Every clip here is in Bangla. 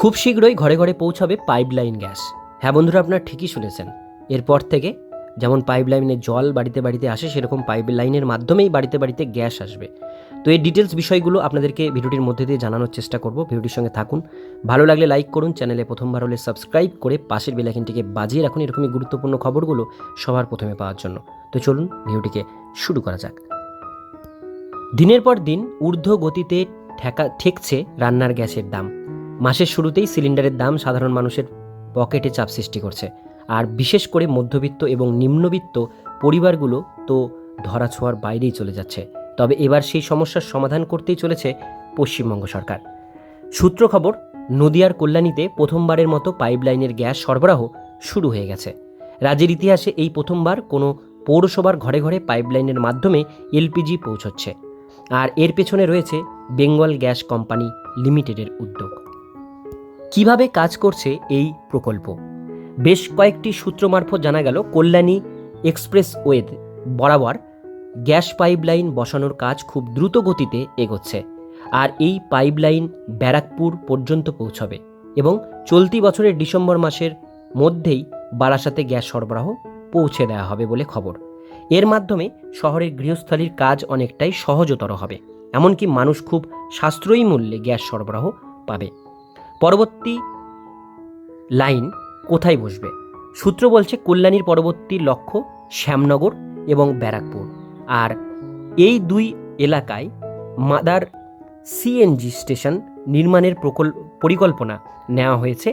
খুব শীঘ্রই ঘরে ঘরে পৌঁছাবে পাইপলাইন গ্যাস হ্যাঁ বন্ধুরা, আপনারা ঠিকই শুনেছেন। এরপর থেকে যেমন পাইপলাইনে জল বাড়িতে বাড়িতে আসে, সেরকম পাইপলাইনের মাধ্যমেই বাড়িতে বাড়িতে গ্যাস আসবে। তো এই ডিটেলস বিষয়গুলো আপনাদেরকে ভিডিওটির মধ্যে দিয়ে জানানোর চেষ্টা করব। ভিডিওটির সঙ্গে থাকুন। ভালো লাগলে লাইক করুন চ্যানেলে প্রথমবার হলে সাবস্ক্রাইব করে পাশের বেলাইকিনটিকে বাজিয়ে রাখুন এরকমই গুরুত্বপূর্ণ খবরগুলো সবার প্রথমে পাওয়ার জন্য। তো চলুন ভিডিওটিকে শুরু করা যাক। দিনের পর দিন ঊর্ধ্ব গতিতে ঠেকা ঠেকছে রান্নার গ্যাসের দাম। মাসের শুরুতেই সিলিন্ডারের দাম সাধারণ মানুষের পকেটে চাপ সৃষ্টি করছে। আর বিশেষ করে মধ্যবিত্ত এবং নিম্নবিত্ত পরিবারগুলো তো ধরাছোঁয়ার বাইরেই চলে যাচ্ছে। তবে এবার সেই সমস্যার সমাধান করতেই চলেছে পশ্চিমবঙ্গ সরকার। সূত্র খবর, নদিয়ার কল্যাণীতে প্রথমবারের মতো পাইপলাইনের গ্যাস সরবরাহ শুরু হয়ে গেছে। রাজ্যের ইতিহাসে এই প্রথমবার কোনো পৌরসভার ঘরে ঘরে পাইপলাইনের মাধ্যমে এলপিজি পৌঁছচ্ছে। আর এর পেছনে রয়েছে বেঙ্গল গ্যাস কোম্পানি লিমিটেডের উদ্যোগ। কীভাবে কাজ করছে এই প্রকল্প? বেশ কয়েকটি সূত্র মারফত জানা গেল, কল্যাণী এক্সপ্রেস ওয়েদ বরাবর গ্যাস পাইপলাইন বসানোর কাজ খুব দ্রুত গতিতে এগোচ্ছে আর এই পাইপলাইন ব্যারাকপুর পর্যন্ত পৌঁছবে এবং চলতি বছরের ডিসেম্বর মাসের মধ্যেই বারাসাতে গ্যাস সরবরাহ পৌঁছে দেওয়া হবে বলে খবর। এর মাধ্যমে শহরের গৃহস্থালির কাজ অনেকটাই সহজতর হবে, এমনকি মানুষ খুব সাশ্রয়ী মূল্যে গ্যাস সরবরাহ পাবে। পরবর্তী লাইন কোথায় বসবে? সূত্র বলছে কল্যাণীর পরবর্তী লক্ষ্য শ্যামনগর এবং ব্যারাকপুর। আর এই দুই এলাকায় মাদার সিএনজি স্টেশন নির্মাণের প্রকল, পরিকল্পনা নেওয়া হয়েছে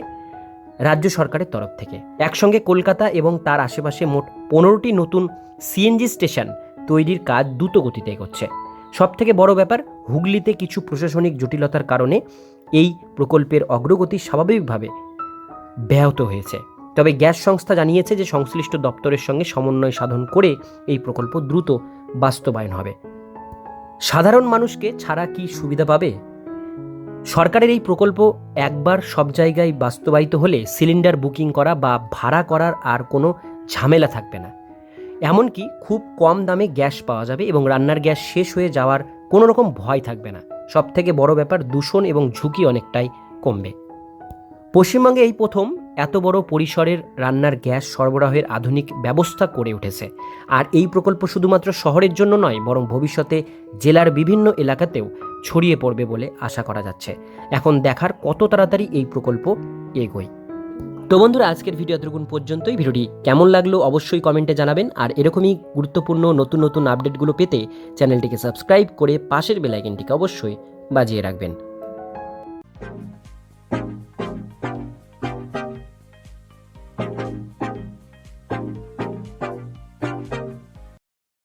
রাজ্য সরকারের তরফ থেকে। একসঙ্গে কলকাতা এবং তার আশেপাশে মোট পনেরোটি নতুন সিএনজি স্টেশন তৈরির কাজ দ্রুত গতিতে এগোচ্ছে। সব থেকে বড় ব্যাপার, হুগলিতে কিছু প্রশাসনিক জটিলতার কারণে এই প্রকল্পের অগ্রগতি স্বাভাবিকভাবে ব্যাহত হয়েছে। তবে গ্যাস সংস্থা জানিয়েছে যে সংশ্লিষ্ট দপ্তরের সঙ্গে সমন্বয় সাধন করে এই প্রকল্প দ্রুত বাস্তবায়ন হবে। সাধারণ মানুষকে ছাড়া কি সুবিধা পাবে? সরকারের এই প্রকল্প একবার সব জায়গায় বাস্তবায়িত হলে সিলিন্ডার বুকিং করা বা ভাড়া করার আর কোনো ঝামেলা থাকবে না। এমনকি খুব কম দামে গ্যাস পাওয়া যাবে এবং রান্নার গ্যাস শেষ হয়ে যাওয়ার কোনো রকম ভয় থাকবে না। সব থেকে বড় ব্যাপার, দূষণ এবং ঝুঁকি অনেকটাই কমবে। পশ্চিমবঙ্গে এই প্রথম এত বড় পরিসরের রান্নার গ্যাস সরবরাহের আধুনিক ব্যবস্থা করে উঠেছে। আর এই প্রকল্প শুধুমাত্র শহরের জন্য নয়, বরং ভবিষ্যতে জেলার বিভিন্ন এলাকাতেও ছড়িয়ে পড়বে বলে আশা করা যাচ্ছে। এখন দেখার কত তাড়াতাড়ি এই প্রকল্প এগোয়। তো বন্ধুরা, আজকের ভিডিও এতটুকুন পর্যন্তই। ভিডিওটি কেমন লাগল অবশ্যই কমেন্টে জানাবেন। আর এরকমই গুরুত্বপূর্ণ নতুন নতুন আপডেটগুলো পেতে চ্যানেলটিকে সাবস্ক্রাইব করে পাশের বেলাইকেনটিকে অবশ্যই বাজিয়ে রাখবেন।